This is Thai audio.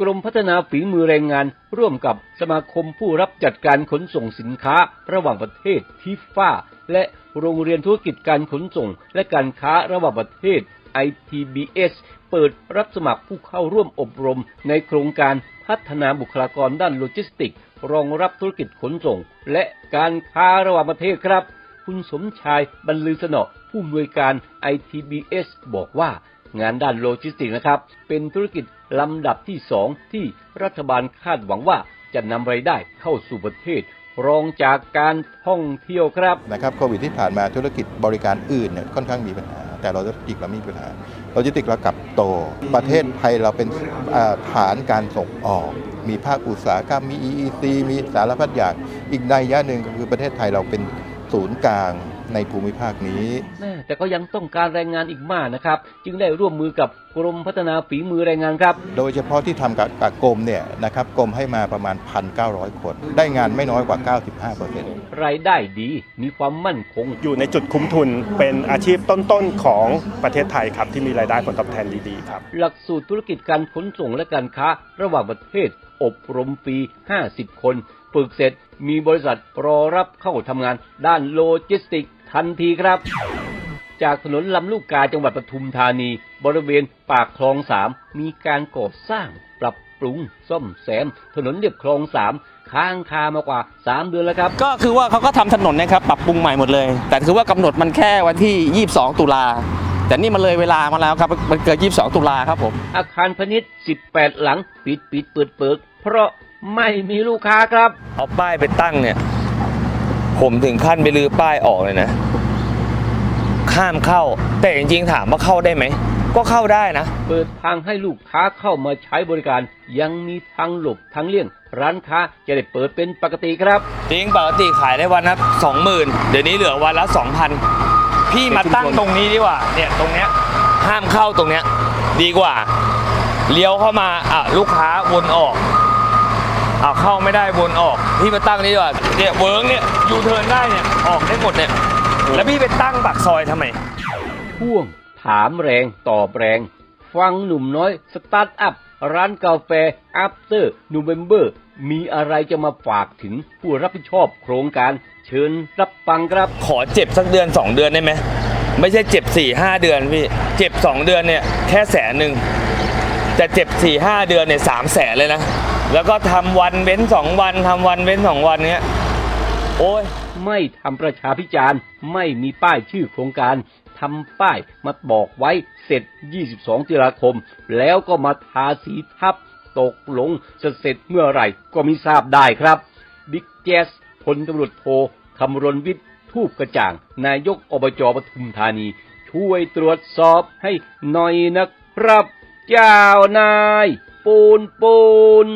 กรมพัฒนาฝีมือแรงงาน ร่วมกับสมาคมผู้รับจัดการขนส่งสินค้า ระหว่างประเทศทิฟ้า และโรงเรียนธุรกิจการขนส่ง และการค้าระหว่างประเทศ ITBS เปิดรับสมัครผู้เข้าร่วมอบรม ในโครงการพัฒนาบุคลากรด้านโลจิสติกส์รองรับธุรกิจขนส่ง และการค้าระหว่างประเทศครับ คุณสมชายบรรลือสนอผู้อำนวยการ ITBS บอกว่า งานด้านโลจิสติกส์นะครับ เป็นธุรกิจลำดับที่สองที่รัฐบาลคาดหวังว่าจะนำรายได้เข้าสู่ประเทศ รองจากการท่องเที่ยวครับนะครับโควิดที่ผ่านมาธุรกิจบริการอื่นเนี่ยค่อนข้างมีปัญหา แต่เราธุรกิจเราไม่มีปัญหาโลจิสติกส์เรากลับโต ประเทศไทยเราเป็นฐานการส่งออก มีภาคอุตสาหกรรมมี EEC มีสารพัดอย่างอีกในยยะหนึ่งก็คือประเทศไทยเราเป็นศูนย์กลาง ในภูมิภาคนี้แม่แต่ก็ยังต้องการแรงงานอีกมากนะครับ จึงได้ร่วมมือกับกรมพัฒนาฝีมือแรงงานครับ โดยเฉพาะที่ทำกับกับกรมเนี่ยนะครับกรมให้มาประมาณ 1,900 คน ได้งานไม่น้อยกว่า 95%รายได้ดีมีความมั่นคง อยู่ในจุดคุ้มทุนเป็นอาชีพต้นๆของประเทศไทยครับ ที่มีรายได้ผลตอบแทนดีๆครับ หลักสูตรธุรกิจการขนส่งและการค้า ระหว่างประเทศอบรมฟรี 50 คน ฝึกเสร็จมีบริษัทรอรับเข้าทำงานด้านโลจิสติกส์ ทันทีครับ จากถนนลำลูกกาจังหวัดปทุมธานี บริเวณปากคลองสามมีการก่อสร้างปรับปรุงซ่อมแซม ถนนเรียบคลองสามค้างคามากว่า 3 เดือนแล้วครับ ก็คือว่าเขาก็ทำถนนนะครับปรับปรุงใหม่หมดเลย แต่คือว่ากำหนดมันแค่วันที่ 22 ตุลาแต่นี่มันเลยเวลามาแล้วครับ มันเกิด 22 ตุลาครับผม อาคารพาณิชย์ 18 หลัง ปิดปิดเปิดเปิดเพราะไม่มีลูกค้าครับ เอาป้ายไปตั้งเนี่ย ผมถึงขั้นไปลือป้ายออกเลยนะ ข้ามเข้า แต่จริงๆถามว่าเข้าได้ไหม ก็เข้าได้นะ เปิดทางให้ลูกค้าเข้ามาใช้บริการ ยังมีทางหลบทางเลี่ยง ร้านค้าจะได้เปิดเป็นปกติครับ จริงปกติขายได้วันละสองหมื่นเดี๋ยวนี้เหลือวันละสองพันพี่มาตั้งตรงนี้ดีกว่า เนี่ยตรงเนี้ยห้ามเข้าตรงเนี้ย ดีกว่า เลี้ยวเข้ามาอะลูกค้าวนออก อะเข้าไม่ได้วนออกพี่มาตั้งนี่ดีกว่าเนี่ยเวิร์กเนี่ยยูเทิร์นได้เนี่ยออกได้หมดเนี่ยแล้วพี่ไปตั้งปากซอยทำไม พ่วงถามแรงตอบแรง ฟังหนุ่มน้อยสตาร์ทอัพ ร้านกาแฟ After November มีอะไรจะมาฝากถึงผู้รับผิดชอบโครงการเชิญรับฟังครับ ขอเจ็บสักเดือนสองเดือนได้ไหมไม่ใช่เจ็บ4ี่ห้าเดือนพี่ เจ็บสองเดือนเนี่ยแค่แสนหนึ่งแต่เจ็บ4ี่ห้าเดือนเนี่ยสามแสนเลยนะ แล้วก็ทำวันเว้นสองวันทำวันเว้นสองวันเนี้ย โอ้ย ไม่ทำประชาพิจารณ์ ไม่มีป้ายชื่อโครงการทำป้ายมาบอกไว้เสร็จ 22ตุลาคม แล้วก็มาทาสีทับตกลงจะเสร็จเมื่อไหร่ก็ไม่ทราบได้ครับบิ๊กแจ๊สพลตำรวจโทคำรณวิทย์ทูปกระจ่าง นายกอบจปทุมธานี ช่วยตรวจสอบให้หน่อยนะครับ เจ้านาย ปูนปูน